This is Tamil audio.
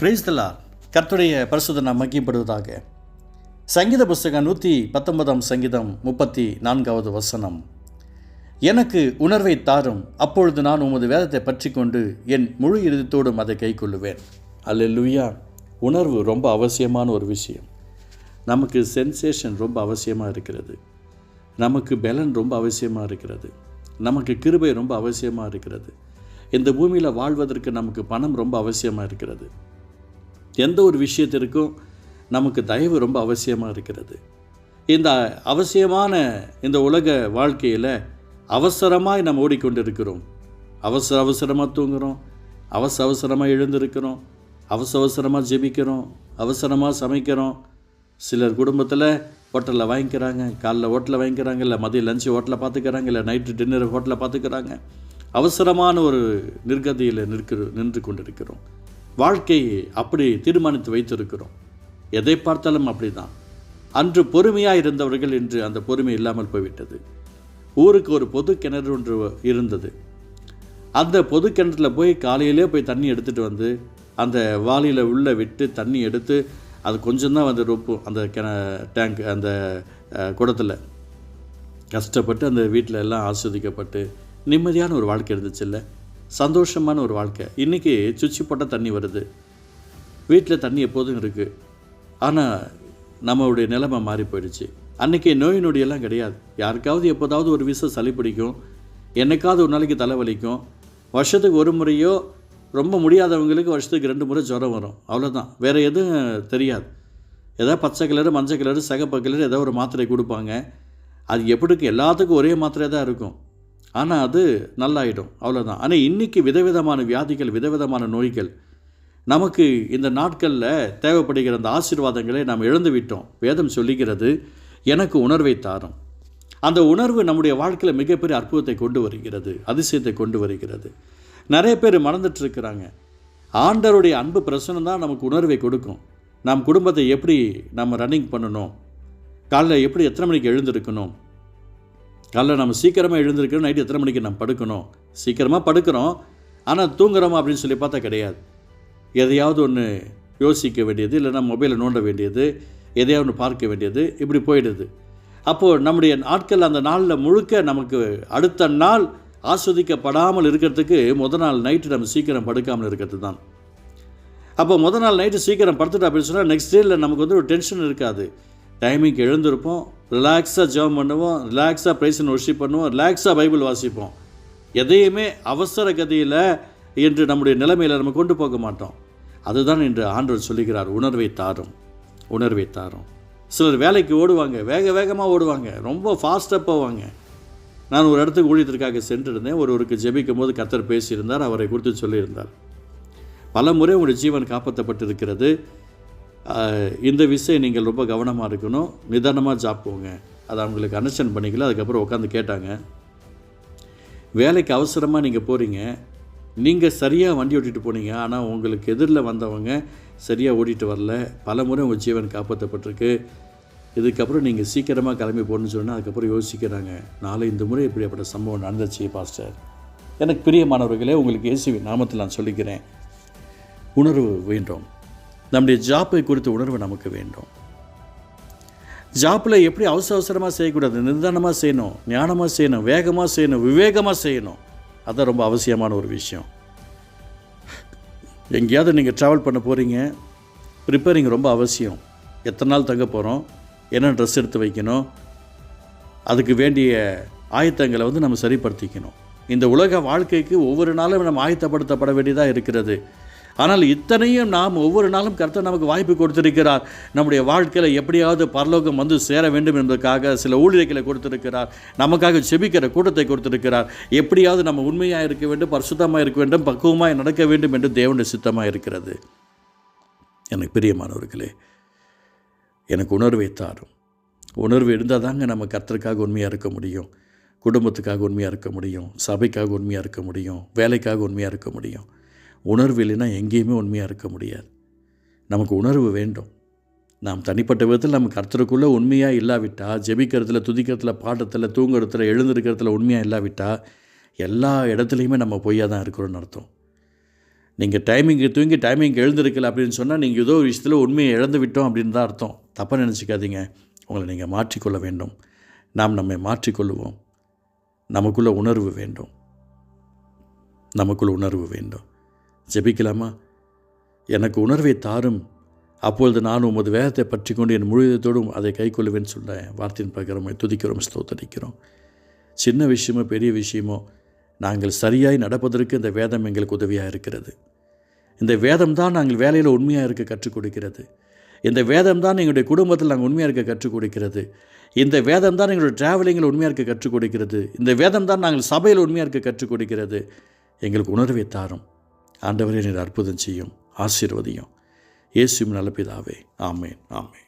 பிரைஸ்தலா கர்த்துடைய பரிசுத்த நாம் மக்கிப்படுவதாக சங்கீத புஸ்தகம் நூற்றி பத்தொன்பதாம் சங்கீதம் முப்பத்தி நான்காவது வசனம். எனக்கு உணர்வை தாரும். அப்பொழுது நான் உமது வேதத்தை பற்றி கொண்டு என் முழு இறுதித்தோடும் அதை கைக்கொள்ளுவேன். அல்லேலூயா உணர்வு ரொம்ப அவசியமான ஒரு விஷயம். நமக்கு சென்சேஷன் ரொம்ப அவசியமாக இருக்கிறது. நமக்கு பலன் ரொம்ப அவசியமாக இருக்கிறது. நமக்கு கிருபை ரொம்ப அவசியமாக இருக்கிறது. இந்த பூமியில் வாழ்வதற்கு நமக்கு பணம் ரொம்ப அவசியமாக இருக்கிறது. எந்த ஒரு விஷயத்திற்கும் நமக்கு தயவு ரொம்ப அவசியமாக இருக்கிறது. இந்த அவசியமான இந்த உலக வாழ்க்கையில் அவசரமாக நம்ம ஓடிக்கொண்டிருக்கிறோம். அவசர அவசரமாக தூங்குகிறோம் அவசர அவசரமாக எழுந்திருக்கிறோம். அவசர அவசரமாக ஜெபிக்கிறோம். அவசரமாக சமைக்கிறோம். சிலர் குடும்பத்தில் ஹோட்டலில் வாங்கிக்கிறாங்க. காலைல ஹோட்டலில் வாங்கிக்கிறாங்க. இல்லை மதியம் லஞ்சு ஹோட்டலில் பார்த்துக்கிறாங்க. இல்லை நைட்டு டின்னர் ஹோட்டலில் பார்த்துக்கிறாங்க. அவசரமான ஒரு நிர்கதியில் நிற்கிற நின்று கொண்டிருக்கிறோம். வாழ்க்கையை அப்படி தீர்மானித்து வைத்திருக்கிறோம். எதை பார்த்தாலும் அப்படி தான் அன்று பொறுமையாக இருந்தவர்கள் இன்று அந்த பொறுமை இல்லாமல் போய்விட்டது. ஊருக்கு ஒரு பொது கிணறு ஒன்று இருந்தது. அந்த பொது கிணற்றில் போய் காலையிலே போய் தண்ணி எடுத்துகிட்டு வந்து அந்த வாளியில் உள்ளே விட்டு தண்ணி எடுத்து அது கொஞ்சம்தான் வந்து ரொப்பும் அந்த கிண டேங்க் அந்த குடத்தில். கஷ்டப்பட்டு அந்த வீட்டில் எல்லாம் ஆஸ்வதிக்கப்பட்டு நிம்மதியான ஒரு வாழ்க்கை இருந்துச்சுல்ல சந்தோஷமான ஒரு வாழ்க்கை. இன்றைக்கி சுச்சி போட்டால் தண்ணி வருது. வீட்டில் தண்ணி எப்போதும் இருக்குது ஆனால் நம்மளுடைய நிலைமை மாறி போயிடுச்சு. அன்றைக்கி நோய் நொடியெல்லாம் கிடையாது. யாருக்காவது எப்போதாவது ஒரு விஷம் சளி பிடிக்கும். என்னைக்காவது ஒரு நாளைக்கு தலைவலிக்கும். வருஷத்துக்கு ஒரு முறையோ ரொம்ப முடியாதவங்களுக்கு வருஷத்துக்கு ரெண்டு முறை ஜுரம் வரும். அவ்வளோதான் வேறு எதுவும் தெரியாது. ஏதாவது பச்சை கலரு மஞ்சள் கலரு சிகப்பு கலரு ஏதோ ஒரு மாத்திரை கொடுப்பாங்க. அது எப்படிக்கு எல்லாத்துக்கும் ஒரே மாத்திரை தான் இருக்கும். ஆனால் அது நல்லாயிடும். அவ்வளோதான் ஆனால் இன்றைக்கி விதவிதமான வியாதிகள் விதவிதமான நோய்கள் நமக்கு இந்த நாட்களில் தேவைப்படுகிற அந்த ஆசீர்வாதங்களை நாம் இழந்து விட்டோம். வேதம் சொல்லுகிறது எனக்கு உணர்வை தாரும். அந்த உணர்வு நம்முடைய வாழ்க்கையில் மிகப்பெரிய அற்புதத்தை கொண்டு வருகிறது அதிசயத்தை கொண்டு வருகிறது. நிறைய பேர் மறந்துட்டுருக்கிறாங்க ஆண்டருடைய ஆண்டவருடைய அன்பு பிரசனம் தான் நமக்கு உணர்வை கொடுக்கும். நம் குடும்பத்தை எப்படி நம்ம ரன்னிங் பண்ணணும்? காலைல எப்படி எத்தனை மணிக்கு எழுந்திருக்கணும்? காலைல நம்ம சீக்கிரமாக எழுந்திருக்கணும் நைட்டு எத்தனை மணிக்கு நம்ம படுக்கணும்? சீக்கிரமாக படுக்கிறோம். ஆனால் தூங்குறோமா அப்படின்னு சொல்லி பார்த்தா கிடையாது. எதையாவது ஒன்று யோசிக்க வேண்டியது இல்லைன்னா மொபைலை நோண்ட வேண்டியது எதையாவது ஒன்று பார்க்க வேண்டியது இப்படி போயிடுது. அப்போது நம்முடைய நாட்கள் அந்த நாளில் முழுக்க நமக்கு அடுத்த நாள் ஆஸ்வதிக்கப்படாமல் இருக்கிறதுக்கு முத நாள் நைட்டு நம்ம சீக்கிரம் படுக்காமல் இருக்கிறது தான். அப்போ முத நாள் நைட்டு சீக்கிரம் படுத்துட்டு அப்படின்னு சொன்னால் நெக்ஸ்ட் டேயில் நமக்கு வந்து ஒரு டென்ஷன் இருக்காது. டைமிங்க்கு எழுந்திருப்போம் ரிலாக்ஸாக ஜெபம் பண்ணுவோம் ரிலாக்ஸாக பிரைசன் ஒர்ஷிப் பண்ணுவோம் ரிலாக்ஸாக பைபிள் வாசிப்போம். எதையுமே அவசர கதியில் என்று நம்முடைய நிலைமையில் நம்ம கொண்டு போக மாட்டோம். அதுதான் இன்று ஆண்டவர் சொல்லுகிறார் உணர்வை தாரும் உணர்வை தாரும். சிலர் வேலைக்கு ஓடுவாங்க வேக வேகமாக ஓடுவாங்க ரொம்ப ஃபாஸ்ட்டாக போவாங்க. நான் ஒரு இடத்துக்கு ஊழியத்திற்காக சென்றிருந்தேன் ஒருவருக்கு ஜெபிக்கும் போது கத்தர் பேசியிருந்தார் அவரை குறித்து சொல்லியிருந்தார். பல முறை உங்களுடைய ஜீவன் காப்பாற்றப்பட்டிருக்கிறது. இந்த விஷயம் நீங்கள் ரொம்ப கவனமாக இருக்கணும். நிதானமாக ஜாப் போங்க. அதை அவங்களுக்கு அண்டர்ஸ்டாண்ட் பண்ணிக்கல. அதுக்கப்புறம் உட்காந்து கேட்டாங்க. வேலைக்கு அவசரமாக நீங்கள் போகிறீங்க நீங்கள் சரியாக வண்டி ஓட்டிகிட்டு போனீங்க. ஆனால் உங்களுக்கு எதிரில் வந்தவங்க சரியாக ஓடிட்டு வரல. பல முறை உங்கள் ஜீவன் காப்பாற்றப்பட்டிருக்கு. இதுக்கப்புறம் நீங்கள் சீக்கிரமாக கிளம்பி போகணும்னு சொன்னால் அதுக்கப்புறம் யோசிக்கிறாங்க. நாளை இந்த முறை இப்படிப்பட்ட சம்பவம் நடந்துச்சு பாஸ்டர். எனக்கு பிரியமானவர்களே உங்களுக்கு இயேசுவின் நாமத்தில் நான் சொல்லிக்கிறேன். உணர்வு வேண்டும். நம்முடைய ஜாப்பை குறித்த உணர்வு நமக்கு வேண்டும். ஜாப்பில் எப்படி அவசர அவசரமாக செய்யக்கூடாது நிதானமாக செய்யணும் ஞானமாக செய்யணும் வேகமாக செய்யணும் விவேகமாக செய்யணும் அதுதான் ரொம்ப அவசியமான ஒரு விஷயம். எங்கேயாவது நீங்கள் ட்ராவல் பண்ண போகிறீங்க ப்ரிப்பேரிங் ரொம்ப அவசியம். எத்தனை நாள் தங்க போகிறோம் என்ன ட்ரெஸ் எடுத்து வைக்கணும் அதுக்கு வேண்டிய ஆயத்தங்களை வந்து நம்ம சரிப்படுத்திக்கணும். இந்த உலக வாழ்க்கைக்கு ஒவ்வொரு நாளும் நம்ம ஆயத்தப்படுத்தப்பட வேண்டியதாக இருக்கிறது. ஆனால் இத்தனையும் நாம் ஒவ்வொரு நாளும் கர்த்தர் நமக்கு வாய்ப்பு கொடுத்திருக்கிறார். நம்முடைய வாழ்க்கையில் எப்படியாவது பரலோகம் வந்து சேர வேண்டும் என்பதற்காக சில ஊழியர்களை கொடுத்திருக்கிறார். நமக்காக செபிக்கிற கூட்டத்தை கொடுத்திருக்கிறார். எப்படியாவது நம்ம உண்மையாக இருக்க வேண்டும் பரிசுத்தமாக இருக்க வேண்டும் பக்குவமாக நடக்க வேண்டும் என்று தேவனுடைய சித்தமாக இருக்கிறது. எனக்கு பிரியமானவர்களே எனக்கு உணர்வை தாரும். உணர்வு இருந்தால் தாங்க நம்ம கர்த்தருக்காக உண்மையாக இருக்க முடியும். குடும்பத்துக்காக உண்மையாக இருக்க முடியும். சபைக்காக உண்மையாக இருக்க முடியும். வேலைக்காக உண்மையாக இருக்க முடியும். உணர்வு இல்லைன்னா எங்கேயுமே உண்மையாக இருக்க முடியாது. நமக்கு உணர்வு வேண்டும். நாம் தனிப்பட்ட விதத்தில் நம்ம கர்த்தருக்குள்ளே உண்மையாக இல்லாவிட்டால் ஜெபிக்கிறதுல துதிக்கிறதுல பாட்டத்தில் தூங்குறதுல எழுந்திருக்கிறதுல உண்மையாக இல்லாவிட்டால் எல்லா இடத்துலையுமே நம்ம பொய்யாக தான் இருக்கிறோன்னு அர்த்தம். நீங்கள் டைமிங்கு தூங்கி டைமிங் எழுந்திருக்கல அப்படின்னு சொன்னால் நீங்கள் ஏதோ ஒரு விஷயத்தில் உண்மையை இழந்து விட்டோம் அப்படின்னு தான் அர்த்தம். தப்பாக நினச்சிக்காதீங்க. உங்களை நீங்கள் மாற்றிக்கொள்ள வேண்டும். நாம் நம்மை மாற்றிக்கொள்ளுவோம் நமக்குள்ள உணர்வு வேண்டும். நமக்குள்ள உணர்வு வேண்டும். ஜெபிக்கலாமா? எனக்கு உணர்வை தாரும். அப்பொழுது நான் உமது வேதத்தை பற்றி கொண்டு என் முழுவதோடும் அதை கைக்கொள்ளுவேன்னு சொன்ன வார்த்தையின் பிரகாரம் துதிக்கிறோம் ஸ்தோத்தரிக்கிறோம். சின்ன விஷயமோ பெரிய விஷயமோ நாங்கள் சரியாய் நடப்பதற்கு இந்த வேதம் எங்களுக்கு உதவியாக இருக்கிறது. இந்த வேதம் தான் நாங்கள் வேலையில் உண்மையாக இருக்க கற்றுக் கொடுக்கிறது. இந்த வேதம் தான் எங்களுடைய குடும்பத்தில் நாங்கள் உண்மையாக இருக்க கற்றுக் கொடுக்கிறது. இந்த வேதம் தான் எங்களுடைய டிராவலிங்கில் உண்மையாக இருக்க கற்றுக் கொடுக்கிறது. இந்த வேதம் தான் நாங்கள் சபையில் உண்மையாக இருக்க கற்றுக் கொடுக்கிறது. எங்களுக்கு உணர்வை தாரும். ஆண்டவரே நீர் அற்புதம் செய்யும் ஆசீர்வதியும். இயேசுவின் நல்ல பிதாவே ஆமேன் ஆமேன்.